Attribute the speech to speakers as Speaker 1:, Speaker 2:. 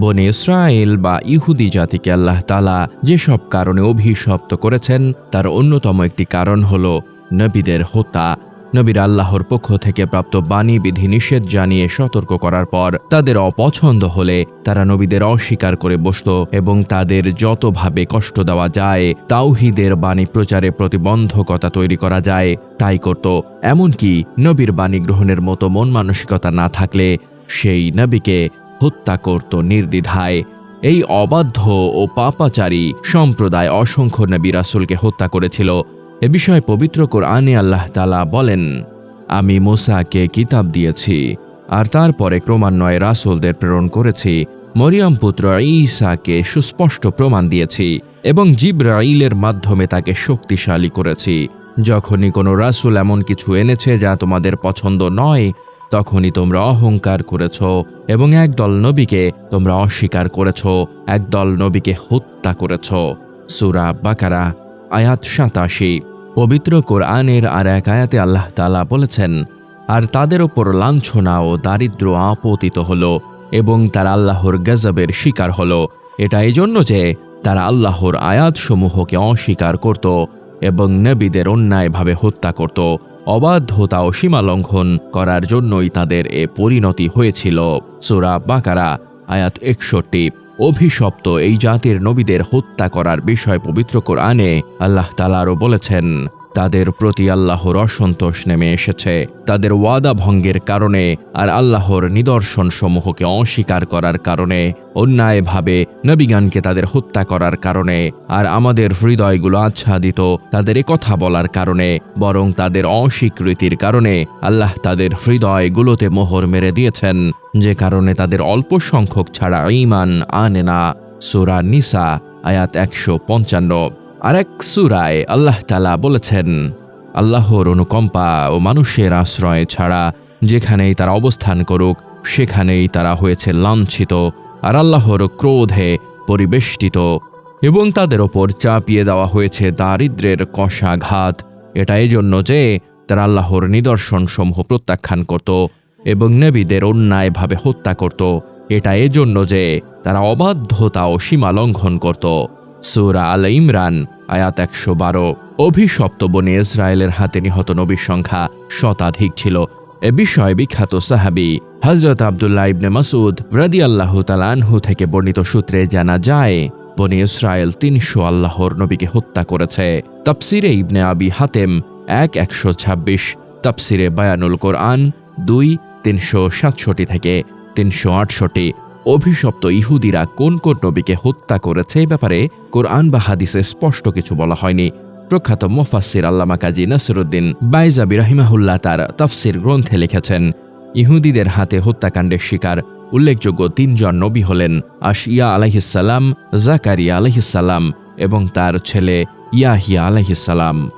Speaker 1: বনে ইসরায়েল বা ইহুদি জাতিকে আল্লাহ তালা যেসব কারণে অভিশপ্ত করেছেন, তার অন্যতম একটি কারণ হল নবীদের হত্যা। নবীর আল্লাহর পক্ষ থেকে প্রাপ্ত বাণী বিধি নিষেধ জানিয়ে সতর্ক করার পর তাদের অপছন্দ হলে তারা নবীদের অস্বীকার করে বসত এবং তাদের যতভাবে কষ্ট দেওয়া যায়, তাওহিদের বাণী প্রচারে প্রতিবন্ধকতা তৈরি করা যায়। তাই করত। এমনকি নবীর বাণী গ্রহণের মতো মন মানসিকতা না থাকলে সেই নবীকে হত্যা করত নির্দ্বিধায়। এই অবাধ্য ও পাপাচারী সম্প্রদায় অসংখ্য নবী রাসুলকে হত্যা করেছিল। এ বিষয়ে পবিত্র কোরআনে আল্লাহ তালা বলেন, আমি মোসাকে কিতাব দিয়েছি, আর তারপরে ক্রমান্বয়ে রাসুলদের প্রেরণ করেছি। মরিয়াম পুত্র ঈসাকে সুস্পষ্ট প্রমাণ দিয়েছি, এবং জিব্রাইলের মাধ্যমে তাকে শক্তিশালী করেছি। যখনই কোনো রাসুল এমন কিছু এনেছে যা তোমাদের পছন্দ নয় তখনই তোমরা অহংকার করেছ এবং একদল নবীকে তোমরা অস্বীকার করেছ, একদল নবীকে হত্যা করেছ। সুরা বাকারা, আয়াত সাতাশি। পবিত্র কোরআনের আর এক আয়াতে আল্লাহ তালা বলেছেন, আর তাদের ওপর লাঞ্ছনা ও দারিদ্র আপতিত হল এবং তারা আল্লাহর গজবের শিকার হল। এটা এই জন্য যে তারা আল্লাহর আয়াতসমূহকে অস্বীকার করত এবং নবীদের অন্যায়ভাবে হত্যা করত। অবাধ্যতা ও সীমা লঙ্ঘন করার জন্যই তাদের এ পরিণতি হয়েছিল। সুরা বাকারা, আয়াত একষট্টি। অভিশপ্ত এই জাতির নবীদের হত্যা করার বিষয় পবিত্র কোরআনে আল্লাহ তালারও বলেছেন তাদের প্রতি আল্লাহর অসন্তোষ নেমে এসেছে। তাদের ওয়াদা ভঙ্গের কারণে আর আল্লাহর নিদর্শন সমূহকে অস্বীকার করার কারণে, অন্যায়ভাবে নবীগানকে তাদের হত্যা করার কারণে আর আমাদের হৃদয়গুলো আচ্ছাদিত তাদের কথা বলার কারণে, বরং তাদের অস্বীকৃতির কারণে আল্লাহ তাদের হৃদয়গুলোতে মোহর মেরে দিয়েছেন। যে কারণে তাদের অল্প সংখ্যক ছাড়া ইমান আনে না। সুরা নিসা, আয়াত একশো পঞ্চান্ন। আরেক সুরায় আল্লাহ তালা বলেছেন, আল্লাহর অনুকম্পা ও মানুষের আশ্রয় ছাড়া যেখানেই তারা অবস্থান করুক, সেখানেই তারা হয়েছে লাঞ্ছিত আর আল্লাহর ক্রোধে পরিবেষ্টিত এবং তাদের ওপর চাপিয়ে দেওয়া হয়েছে দারিদ্রের কষাঘাত। এটা এজন্য যে তারা আল্লাহর নিদর্শন সমূহ প্রত্যাখ্যান করত এবং নবীদের অন্যায়ভাবে হত্যা করত। এটা এজন্য যে তারা অবাধ্যতা ও সীমা লঙ্ঘন করত। সুরা আল ইমরান, আয়াত একশো বারো। অভিশপ্ত বনে ইসরায়েলের হাতে নিহত নবীর সংখ্যা শতাধিক ছিল। এ বিষয়ে বিখ্যাত সাহাবি হজরত আবদুল্লাহ ইবনে মাসুদ রাদি আল্লাহ তালানহু থেকে বর্ণিত সূত্রে জানা যায়, বনে ইসরায়েল তিনশো আল্লাহর নবীকে হত্যা করেছে। তাফসিরে ইবনে আবি হাতেম এক একশো ছাব্বিশ, তাফসিরে বায়ানুল কোরআন দুই তিনশো সাতষট্টি থেকে তিনশো আটষট্টি অভিশপ্ত ইহুদিরা কোন কোন নবীকে হত্যা করেছে এ ব্যাপারে কোরআন বা হাদিসে স্পষ্ট কিছু বলা হয়নি। প্রখ্যাত মোফাসির আল্লামা কাজী নাসিরুদ্দিন বাইজাবি রাহিমাহুল্লাহ তার তফসির গ্রন্থে লিখেছেন, ইহুদিদের হাতে হত্যাকাণ্ডের শিকার উল্লেখযোগ্য তিনজন নবী হলেন আশিয়া আলাইহিসাল্লাম জাকারিয়া আলাইহিসাল্লাম এবং তার ছেলে ইয়াহিয়া আলাইহিসাল্লাম